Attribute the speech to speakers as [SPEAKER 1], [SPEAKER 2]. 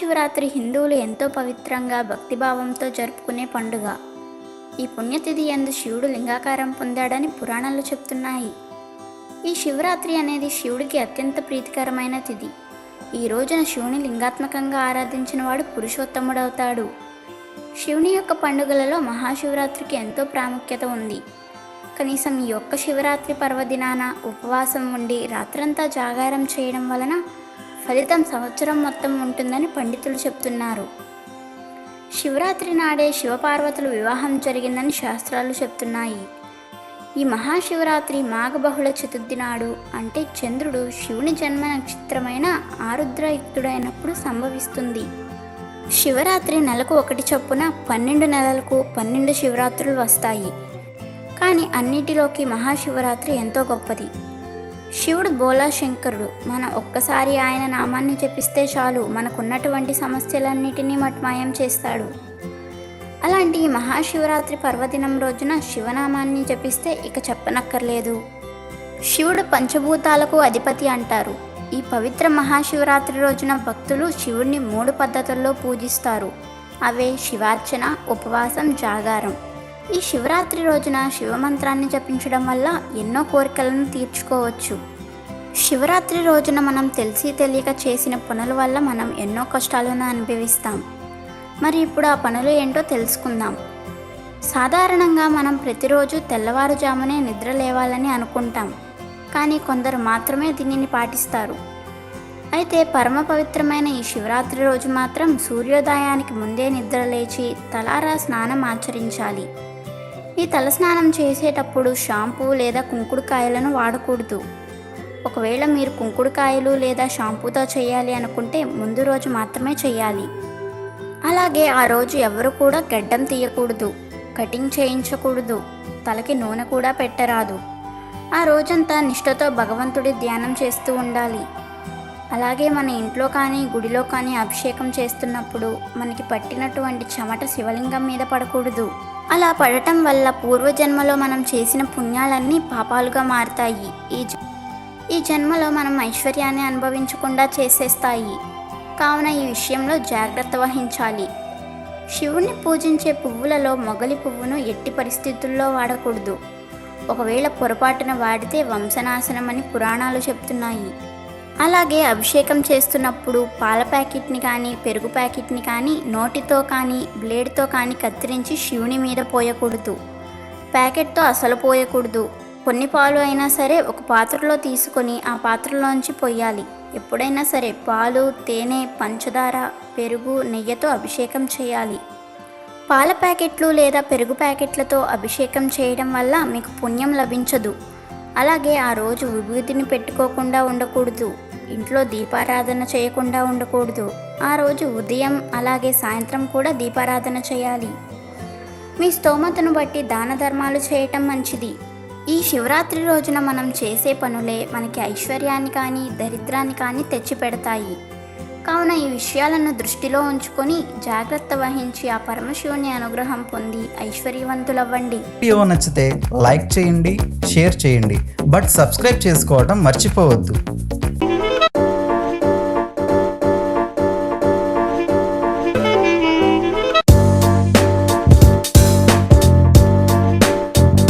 [SPEAKER 1] మహాశివరాత్రి హిందువులు ఎంతో పవిత్రంగా భక్తిభావంతో జరుపుకునే పండుగ. ఈ పుణ్యతిథి ఎందు శివుడు లింగాకారం పొందాడని పురాణాలు చెప్తున్నాయి. ఈ శివరాత్రి అనేది శివుడికి అత్యంత ప్రీతికరమైన తిథి. ఈ రోజున శివుని లింగాత్మకంగా ఆరాధించిన వాడు పురుషోత్తముడవుతాడు. శివుని యొక్క పండుగలలో మహాశివరాత్రికి ఎంతో ప్రాముఖ్యత ఉంది. కనీసం ఈ యొక్క శివరాత్రి పర్వదినాన ఉపవాసం ఉండి రాత్రంతా జాగారం చేయడం వలన ఫలితం సంవత్సరం మొత్తం ఉంటుందని పండితులు చెప్తున్నారు. శివరాత్రి నాడే శివపార్వతుల వివాహం జరిగిందని శాస్త్రాలు చెప్తున్నాయి. ఈ మహాశివరాత్రి మాఘ బహుళ చతుర్థి నాడు అంటే చంద్రుడు శివుని జన్మ నక్షత్రమైన ఆరుద్రయుక్తుడైనప్పుడు సంభవిస్తుంది. శివరాత్రి నెలకు ఒకటి చొప్పున పన్నెండు నెలలకు పన్నెండు శివరాత్రులు వస్తాయి. కానీ అన్నిటిలోకి మహాశివరాత్రి ఎంతో గొప్పది. శివుడు బోలా శంకరుడు. మన ఒక్కసారి ఆయన నామాన్ని జపిస్తే చాలు మనకున్నటువంటి సమస్యలన్నిటినీ మట్మాయం చేస్తాడు. అలాంటి ఈ మహాశివరాత్రి పర్వదినం రోజున శివనామాన్ని జపిస్తే ఇక చెప్పనక్కర్లేదు. శివుడు పంచభూతాలకు అధిపతి అంటారు. ఈ పవిత్ర మహాశివరాత్రి రోజున భక్తులు శివుడిని మూడు పద్ధతుల్లో పూజిస్తారు. అవే శివార్చన ఉపవాసం జాగారం. ఈ శివరాత్రి రోజున శివమంత్రాన్ని జపించడం వల్ల ఎన్నో కోరికలను తీర్చుకోవచ్చు. శివరాత్రి రోజున మనం తెలిసి తెలియక చేసిన పనుల వల్ల మనం ఎన్నో కష్టాలను అనుభవిస్తాం. మరి ఇప్పుడు ఆ పనులు ఏంటో తెలుసుకుందాం. సాధారణంగా మనం ప్రతిరోజు తెల్లవారుజామునే నిద్ర లేవాలని అనుకుంటాం. కానీ కొందరు మాత్రమే దీనిని పాటిస్తారు. అయితే పరమ పవిత్రమైన ఈ శివరాత్రి రోజు మాత్రం సూర్యోదయానికి ముందే నిద్ర లేచి తలారా స్నానం ఆచరించాలి. ఈ తలస్నానం చేసేటప్పుడు షాంపూ లేదా కుంకుడుకాయలను వాడకూడదు. ఒకవేళ మీరు కుంకుడుకాయలు లేదా షాంపూతో చేయాలి అనుకుంటే ముందు రోజు మాత్రమే చేయాలి. అలాగే ఆ రోజు ఎవరు కూడా గడ్డం తీయకూడదు కటింగ్ చేయించకూడదు తలకి నూనె కూడా పెట్టరాదు. ఆ రోజంతా నిష్ఠతో భగవంతుడి ధ్యానం చేస్తూ ఉండాలి. అలాగే మన ఇంట్లో కానీ గుడిలో కానీ అభిషేకం చేస్తున్నప్పుడు మనకి పట్టినటువంటి చెమట శివలింగం మీద పడకూడదు. అలా పడటం వల్ల పూర్వజన్మలో మనం చేసిన పుణ్యాలన్నీ పాపాలుగా మారతాయి. ఈ జ- ఈ జన్మలో మనం ఐశ్వర్యాన్ని అనుభవించకుండా చేసేస్తాయి. కావున ఈ విషయంలో జాగ్రత్త వహించాలి. శివుణ్ణి పూజించే పువ్వులలో మొగలి పువ్వును ఎట్టి పరిస్థితుల్లో వాడకూడదు. ఒకవేళ పొరపాటున వాడితే వంశనాశనమని పురాణాలు చెప్తున్నాయి. అలాగే అభిషేకం చేస్తున్నప్పుడు పాల ప్యాకెట్ని కానీ పెరుగు ప్యాకెట్ని కానీ నోటితో కానీ బ్లేడ్తో కానీ కత్తిరించి శివుని మీద పోయకూడదు. ప్యాకెట్తో అసలు పోయకూడదు. కొన్ని పాలు అయినా సరే ఒక పాత్రలో తీసుకొని ఆ పాత్రలోంచి పొయ్యాలి ఎప్పుడైనా సరే పాలు తేనె పంచదార పెరుగు నెయ్యితో అభిషేకం చేయాలి. పాల ప్యాకెట్లు లేదా పెరుగు ప్యాకెట్లతో అభిషేకం చేయడం వల్ల మీకు పుణ్యం లభించదు. అలాగే ఆ రోజు విభూతిని పెట్టుకోకుండా ఉండకూడదు. ఇంట్లో దీపారాధన చేయకుండా ఉండకూడదు. ఆ రోజు ఉదయం అలాగే సాయంత్రం కూడా దీపారాధన చేయాలి. మీ స్తోమతను బట్టి దాన ధర్మాలు చేయటం మంచిది. ఈ శివరాత్రి రోజున మనం చేసే పనులే మనకి ఐశ్వర్యాన్ని కానీ దరిద్రాన్ని కానీ తెచ్చిపెడతాయి. కావున ఈ విషయాలను దృష్టిలో ఉంచుకొని జాగ్రత్త వహించి ఆ పరమశివుని అనుగ్రహం పొంది ఐశ్వర్యవంతులవ్వండి.
[SPEAKER 2] వీడియో నచ్చితే లైక్ చేయండి షేర్ చేయండి. బట్ సబ్స్క్రైబ్ చేసుకోవడం మర్చిపోవద్దు.